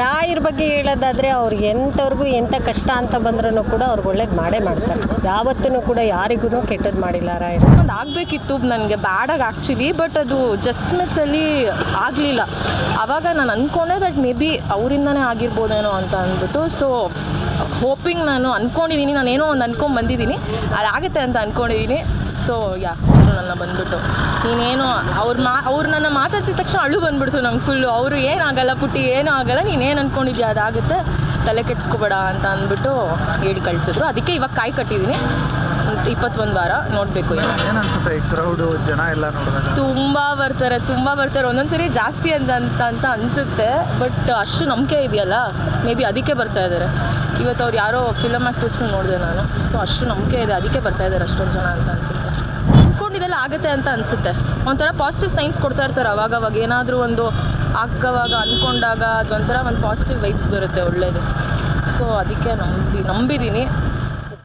ರಾಯರ ಬಗ್ಗೆ ಹೇಳೋದಾದರೆ ಅವ್ರಿಗೆ ಎಂಥವ್ರಿಗೂ ಎಂಥ ಕಷ್ಟ ಅಂತ ಬಂದ್ರೂ ಕೂಡ ಅವ್ರಿಗೆ ಒಳ್ಳೇದು ಮಾಡೇ ಮಾಡ್ತಾರೆ. ಯಾವತ್ತೂ ಕೂಡ ಯಾರಿಗೂ ಕೆಟ್ಟದ್ದು ಮಾಡಿಲ್ಲ ರಾಯರು. ಒಂದು ಆಗಬೇಕಿತ್ತು, ನನಗೆ ಬ್ಯಾಡಾಗಿ ಆ್ಯಕ್ಚುಲಿ ಬಟ್ ಅದು ಜಸ್ಟ್ ಮಿಸ್ಸಲ್ಲಿ ಆಗಲಿಲ್ಲ. ಆವಾಗ ನಾನು ಅಂದ್ಕೊಂಡೆ ದಟ್ ಮೇ ಬಿ ಅವರಿಂದನೇ ಆಗಿರ್ಬೋದೇನೋ ಅಂತ ಅಂದ್ಬಿಟ್ಟು ಸೊ ಹೋಪಿಂಗ್ ನಾನು ಅಂದ್ಕೊಂಡಿದ್ದೀನಿ ನಾನು ಏನೋ ಒಂದು ಅಂದ್ಕೊಂಡು ಬಂದಿದ್ದೀನಿ ಅದಾಗುತ್ತೆ ಅಂತ ಅಂದ್ಕೊಂಡಿದ್ದೀನಿ ಸೊ, ಯಾ, ಅವರು ನನ್ನ ಬಂದ್ಬಿಟ್ಟು. ನೀನೇನು, ಅವ್ರ ಮಾ, ಅವ್ರು ನನ್ನ ಮಾತಾಡ್ಸಿದ ತಕ್ಷಣ ಅಳು ಬಂದ್ಬಿಡ್ತು ನಂಗೆ ಫುಲ್ಲು ಅವರು ಏನಾಗಲ್ಲ ಪುಟ್ಟಿ, ಏನೂ ಆಗಲ್ಲ, ನೀನೇನು ಅಂದ್ಕೊಂಡಿದ್ಯಾ ಅದಾಗುತ್ತೆ. ತಲೆ ಕೆಡ್ಸ್ಕೊಬೇಡ ಅಂತ ಅಂದ್ಬಿಟ್ಟು ಹೇಳಿ ಕಳಿಸಿದ್ರು. ಅದಕ್ಕೆ ಇವಾಗ ಕಾಯಿ ಕಟ್ಟಿದ್ದೀನಿ ಇಪ್ಪತ್ತೊಂದು ವಾರ ನೋಡಬೇಕು ಏನು ಏನ್ ಈ ಕ್ರೌಡು ಜನ ಎಲ್ಲ ನೋಡಿದಾಗ? ತುಂಬ ಬರ್ತಾರೆ ತುಂಬ ಬರ್ತಾರೆ. ಒಂದೊಂದ್ಸರಿ ಜಾಸ್ತಿ ಅಂತ ಅಂತ ಅಂತ ಅನಿಸುತ್ತೆ ಬಟ್ ಅಷ್ಟು ನಂಬಿಕೆ ಇದೆಯಲ್ಲ ಮೇ ಬಿ ಅದಕ್ಕೆ ಬರ್ತಾ ಇದ್ದಾರೆ ಇವತ್ತು ಅವ್ರು ಯಾರೋ ಫಿಲಮ್ ಆ್ಯಕ್ಟ್ರೆಸ್ನು ನೋಡಿದೆ ನಾನು. ಸೊ ಅಷ್ಟು ನಂಬಿಕೆ ಇದೆ ಅದಕ್ಕೆ ಬರ್ತಾ ಇದ್ದಾರೆ ಅಷ್ಟೊಂದು ಜನ ಅಂತ ಅನಿಸುತ್ತೆ. ಇದೆಲ್ಲ ಆಗುತ್ತೆ ಅಂತ ಅನಿಸುತ್ತೆ. ಒಂಥರ ಪಾಸಿಟಿವ್ ಸೈನ್ಸ್ ಕೊಡ್ತಾ ಇರ್ತಾರೆ ಅವಾಗ ಅವಾಗ. ಏನಾದರೂ ಒಂದು ಆಗವಾಗ ಅಂದ್ಕೊಂಡಾಗ ಅದೊಂಥರ ಒಂದು ಪಾಸಿಟಿವ್ ವೈಬ್ಸ್ ಬರುತ್ತೆ ಒಳ್ಳೇದು. ಸೊ ಅದಕ್ಕೆ ನಂಬಿ ನಂಬಿದ್ದೀನಿ